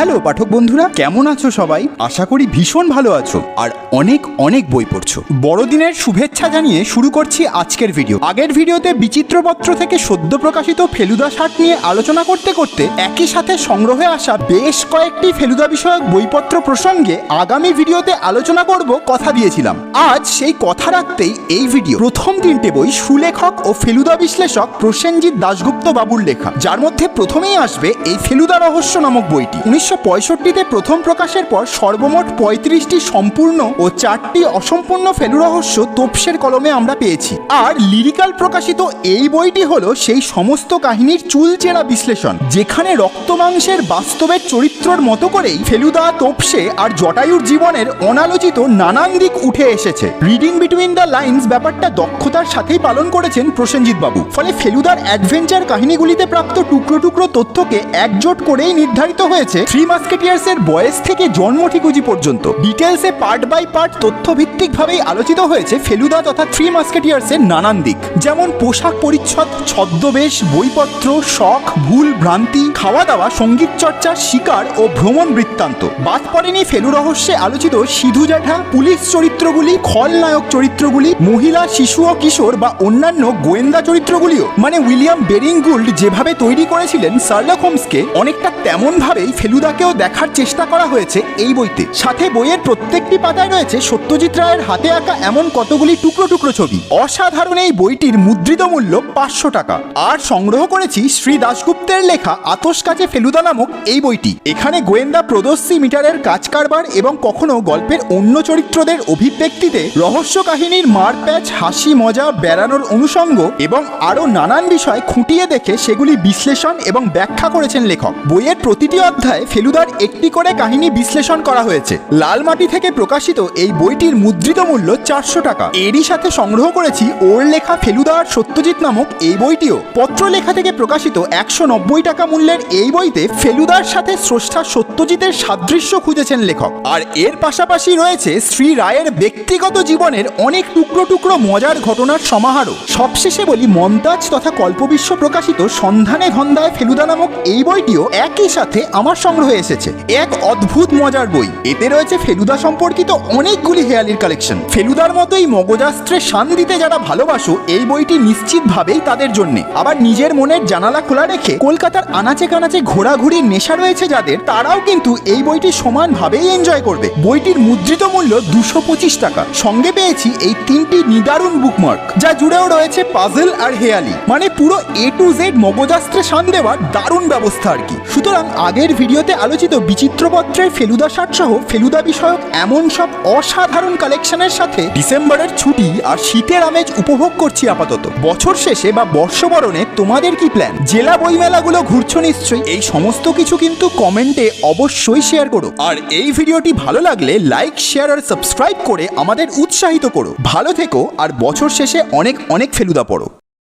Hello, পাঠক বন্ধুরা, কেমন আছো সবাই? আশা করি ভীষণ ভালো আছো আর অনেক অনেক বই পড়ছো। বড়দিনের শুভেচ্ছা জানিয়ে শুরু করছি আজকের ভিডিও। আগের ভিডিওতে বিচিত্রপত্র থেকে সদ্য প্রকাশিত ফেলুদা শার্ট নিয়ে আলোচনা করতে করতে একই সাথে সংগ্রহে আসা বেশ কয়েকটি ফেলুদা বিষয়ক বইপত্র প্রসঙ্গে আগামী ভিডিওতে আলোচনা করব, কথা দিয়েছিলাম। আজ সেই কথা রাখতেই এই ভিডিও। প্রথম তিনটে বই সুলেখক ও ফেলুদা বিশ্লেষক প্রসেনজিৎ দাশগুপ্ত বাবুর লেখা। যার মধ্যে প্রথমেই আসবে এই ফেলুদা রহস্য নামক বইটি। উনিশশো পঁয়ষট্টিতে প্রথম প্রকাশের পর সর্বমোট পঁয়ত্রিশটি সম্পূর্ণ ও চারটি অসম্পূর্ণ ফেলু রহস্য তোপসের কলমে আমরা পেয়েছি। আর লিরিক্যাল প্রকাশিত এই বইটি হলো সেই সমস্ত কাহিনীর চুলচেরা বিশ্লেষণ, যেখানে রক্তমাংসের বাস্তবের চরিত্রর মতো করেই ফেলুদা তোপসে আর জটায়ুর জীবনের অনালোচিত নানান দিক উঠে এসেছে। রিডিং বিটুইন দ্য লাইন্স ব্যাপারটা দক্ষতার সাথেই পালন করেছেন প্রসেনজিৎ বাবু ফলে ফেলুদার অ্যাডভেঞ্চার কাহিনীগুলিতে প্রাপ্ত টুকরো টুকরো তথ্যকে একজোট করেই নির্ধারিত হয়েছে থ্রি মাস্কেটিয়ার্স এর বয়স থেকে জন্ম ঠিকুজি পর্যন্ত। ডিটেলসে পার্ট বাই পার্ট তথ্য ভিত্তিক ভাবেই আলোচিত হয়েছে ফেলুদা তথা থ্রি মাস্কেটিয়ার্স এর নানান দিক। যেমন পোশাক পরিচ্ছদ, ছদ্মবেশ, বইপত্র, শখ, ভুল ভ্রান্তি খাওয়া দাওয়া সংগীত চর্চা, শিকার ও ভ্রমণ বৃত্তান্ত। বাদ পড়েনি ফেলু রহস্যে আলোচিত সিধু জ্যাঠা, পুলিশ চরিত্রগুলি খলনায়ক চরিত্রগুলি, মহিলা, শিশু ও কিশোর বা অন্যান্য গোয়েন্দা চরিত্রগুলিও। মানে উইলিয়াম বেরিং গুল্ড যেভাবে তৈরি করেছিলেন শার্লক হোমসকে, অনেকটা তেমন ভাবেই ফেলুদাকেও দেখার চেষ্টা করা হয়েছে এই বইতে। সাথে বইয়ের প্রত্যেকটি পাতায় রয়েছে সত্যজিৎ রায়ের হাতে আঁকা এমন কতগুলি টুকরো টুকরো ছবি। অসাধারণ এই বইটির মুদ্রিত মূল্য পাঁচশো টাকা। আর সংগ্রহ করেছি শ্রী দাশগুপ্তের লেখা আতস কাছে ফেলুদা নামক এই বইটি। এখানে গোয়েন্দা প্রদস্যি মিটারের কাজ কারবার এবং কখনো গল্পের অন্য চরিত্রদের অভিব্যক্তিতে রহস্য কাহিনীর মার মারপ্যাচ, হাসি মজা বেড়ানোর অনুষঙ্গ এবং আরও নানান বিষয় খুঁটিয়ে দেখে সেগুলি বিশ্লেষণ এবং ব্যাখ্যা করেছেন লেখক। বইয়ের প্রতিটি অধ্যায়ে ফেলুদার একটি করে কাহিনী বিশ্লেষণ করা হয়েছে। লাল মাটি থেকে প্রকাশিত এই বইটির মুদ্রিত মূল্য চারশো টাকা। এরই সাথে সংগ্রহ করেছি ওর লেখা ফেলুদা আর সত্যজিৎ নামক এই বইটিও। পত্র লেখা থেকে প্রকাশিত একশো নব্বই টাকা মূল্যের এই বইতে ফেলুদার সাথে স্রষ্টা সত্যজিতের সাদৃশ্য খুঁজেছেন লেখক। আর এর পাশাপাশি রয়েছে শ্রী রায়ের ব্যক্তিগত জীবনের অনেক টুকরো টুকরো মজার ঘটনার সমাহারও। সবশেষে বলি মন্তাজ তথা কল্পবিশ্ব প্রকাশিত সন্ধানে ধন্দায় ফেলুদা নামক এই বইটিও একই সাথে আমার সংগ্রহে এসেছে। এক অদ্ভুত মজার বই। এতে রয়েছে ফেলুদা সম্পর্কিত অনেকগুলি হেয়ালির কালেকশন। ফেলুদার মতোই মগজাস্ত্রে শান দিতে যারা ভালোবাসো, এই বইটি নিশ্চিতভাবেই তাদের জন্য। আবার নিজের মনের জানালা খোলা রেখে কলকাতার আনাচে কানাচে ঘোরাঘুরির নেশা রয়েছে যাদের, তারাও কিন্তু এই বইটি সমানভাবেই এনজয় করবে। বইটির মুদ্রিত মূল্য দুশো পঁচিশ টাকা। সঙ্গে পেয়েছি এই তিনটি নিদারুণ বুকমার্ক যা জুড়েও রয়েছে পাজল আর হেয়ালি। মানে পুরো এ টু জেড মগজাস্ত্রে শান দেওয়ার দারুণ ব্যবস্থা আর কি। সুতরাং আগের ভিডিওতে আলোচিত বিচিত্রপত্রের ফেলুদা শার্ট সহ ফেলুদা বিষয়ক এমন সব অসাধারণ কালেকশনের সাথে ডিসেম্বরের ছুটি আর শীতের আমেজ উপভোগ করছি আপাতত। বছর শেষে বা বর্ষবরণে তোমাদের কি প্ল্যান জেলা বইমেলাগুলো ঘুরছো নিশ্চয়ই? এই সমস্ত কিছু কিন্তু কমেন্টে অবশ্যই শেয়ার করো। আর এই ভিডিওটি ভালো লাগলে লাইক শেয়ার আর সাবস্ক্রাইব করে আমাদের উৎসাহিত করো। ভালো থেকো আর বছর শেষে অনেক অনেক ফেলুদা পড়ো।